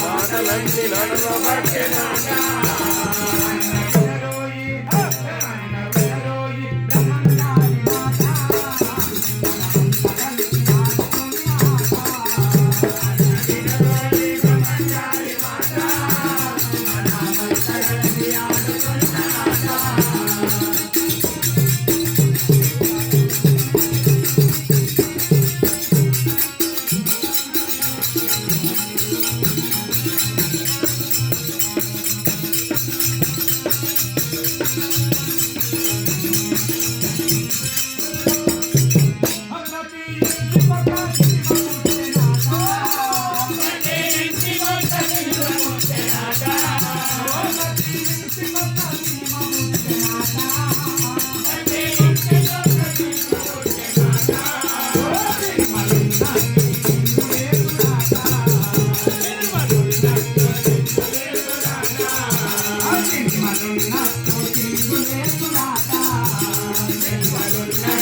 మాటలంటి నడవబట్టినాట